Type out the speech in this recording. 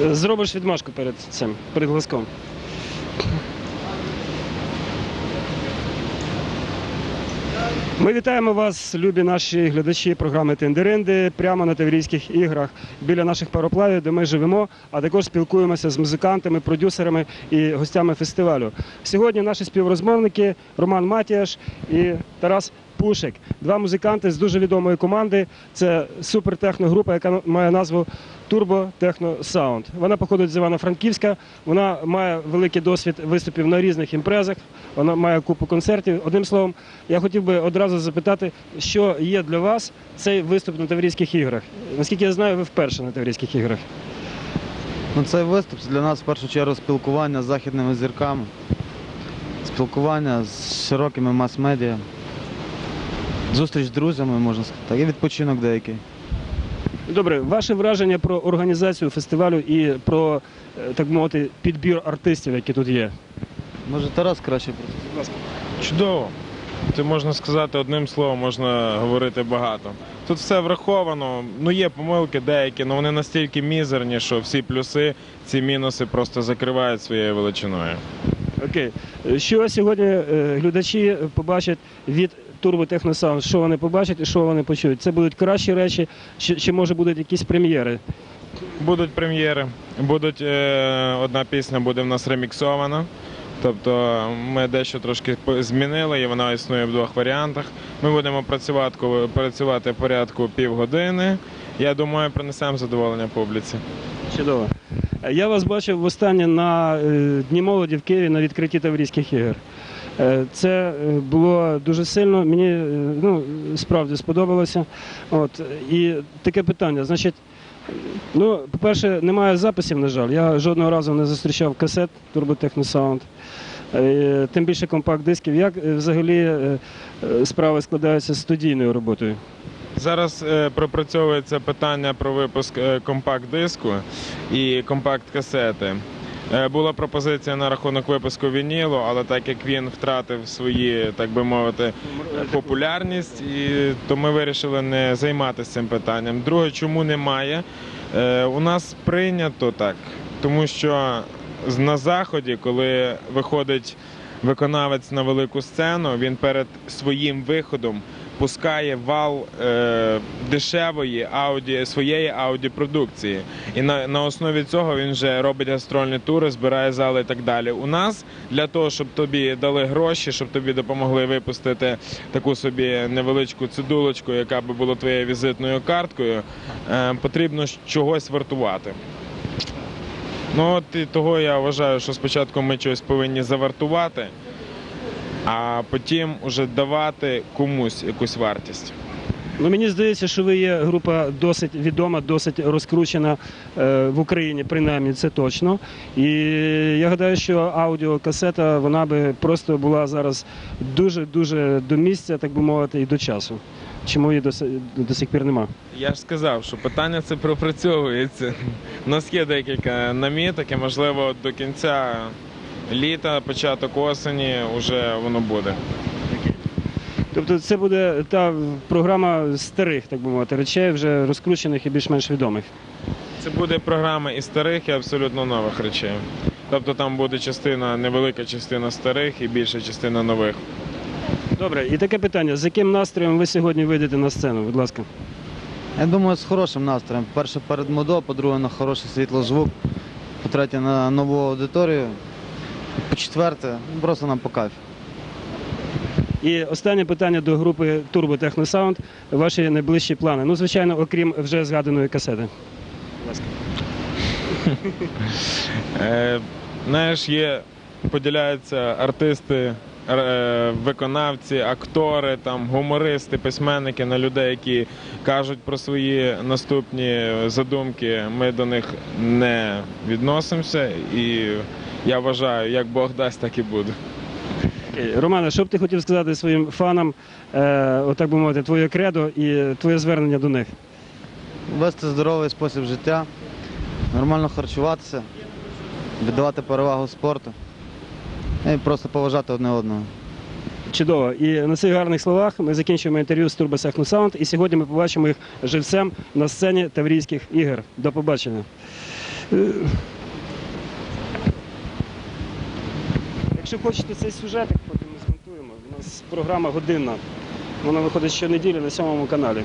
Зробиш відмашку перед цим, перед глазком. Ми вітаємо вас, любі наші глядачі програми Тендеринди прямо на Таврійських іграх біля наших пароплавів, де ми живемо, а також спілкуємося з музикантами, продюсерами і гостями фестивалю. Сьогодні наші співрозмовники Роман Матіаш і Тарас Пушик. Два музиканти з дуже відомої команди. Це супертехногрупа, яка має назву Turbo Techno Sound. Вона походить з Івано-Франківська. Вона має великий досвід виступів на різних імпрезах. Вона має купу концертів. Одним словом, я хотів би одразу запитати, що є для вас цей виступ на Таврійських іграх. Наскільки я знаю, ви вперше на Таврійських іграх. Ну, цей виступ для нас в першу чергу спілкування з західними зірками, спілкування з широкими мас-медіа, зустріч з друзями, можна сказати, і відпочинок деякий. Добре, ваше враження про організацію фестивалю і про е, так мовити підбір артистів, які тут є. Може, Тарас краще. Будь ласка. Чудово. Це можна сказати одним словом, можна говорити багато. Тут все враховано. Ну є помилки деякі, але вони настільки мізерні, що всі плюси, ці мінуси просто закривають своєю величиною. Окей. Що сьогодні е, глядачі побачать від Turbo Techno Що вони побачать і що вони почують? Це будуть кращі речі, чи, чи може будуть якісь прем'єри? Будуть прем'єри, будуть е, одна пісня буде в нас реміксована. Тобто ми дещо трошки змінили, і вона існує в двох варіантах. Ми будемо працювати, працювати в порядку півгодини. Я думаю, принесемо задоволення публіці. Чудово. Я вас бачив востаннє на е, Дні молоді в Києві на відкритті Таврійських ігор. Е, Це е, було дуже сильно. Мені е, ну, справді сподобалося. От. І таке питання. Значить, ну, по-перше, немає записів, на жаль. Я жодного разу не зустрічав касет. Е, Тим більше компакт-дисків. Як взагалі справи складаються з студійною роботою? Зараз пропрацьовується питання про випуск компакт-диску і компакт-касети. Е, була пропозиція на рахунок випуску вінілу, але так як він втратив свої, так би мовити, популярність, то ми вирішили не займатися цим питанням. Друге, чому немає? Е, у нас прийнято так, тому що на заході, коли виходить виконавець на велику сцену, він перед своїм виходом пускає вал е, дешевої ауді, своєї аудіопродукції. І на, на основі цього він вже робить гастрольні тури, збирає зали і так далі. У нас для того, щоб тобі дали гроші, щоб тобі допомогли випустити таку собі невеличку цидулочку, яка би була твоєю візитною карткою, е, потрібно чогось вартувати. Ну от і того я вважаю, що спочатку ми щось повинні завартувати, а потім уже давати комусь якусь вартість. Ну, мені здається, що ви є група досить відома, досить розкручена е, в Україні, принаймні це точно. І я гадаю, що аудіокасета вона би просто була зараз дуже дуже до місця, так би мовити, і до часу. Чому її до, до сих пір нема? Я ж сказав, що питання це пропрацьовується. У нас є декілька наміток, і можливо до кінця літа, початок осені вже воно буде. Тобто це буде та програма старих, так би мовити, речей, вже розкручених і більш-менш відомих. Це буде програма і старих, і абсолютно нових речей. Тобто там буде частина, невелика частина старих і більша частина нових. Добре, і таке питання: з яким настроєм ви сьогодні вийдете на сцену? Будь ласка. Я думаю, з хорошим настроєм. Перше перед модо, по-друге, на хороший світлозвук, по-третє, на нову аудиторію. По-четверте, просто нам по кайфу. І останнє питання до групи Turbo Techno Sound. Ваші найближчі плани. Ну, звичайно, окрім вже згаданої касети. Будь ласка. Е, знаєш, є, поділяються артисти, е, виконавці, актори, там, гумористи, письменники на людей, які кажуть про свої наступні задумки. Ми до них не відносимося, і я вважаю, як Бог дасть, так і буде. Романе, що б ти хотів сказати своїм фанам, е, отак би мовити, твоє кредо і твоє звернення до них? Вести здоровий спосіб життя, нормально харчуватися, віддавати перевагу спорту і просто поважати одне одного. Чудово. І на цих гарних словах ми закінчуємо інтерв'ю з Turbo Techno Sound. І сьогодні ми побачимо їх живцем на сцені Таврійських ігор. До побачення. Якщо хочете цей сюжетик, потім ми змонтуємо. У нас програма годинна. Вона виходить щонеділі на сьомому каналі.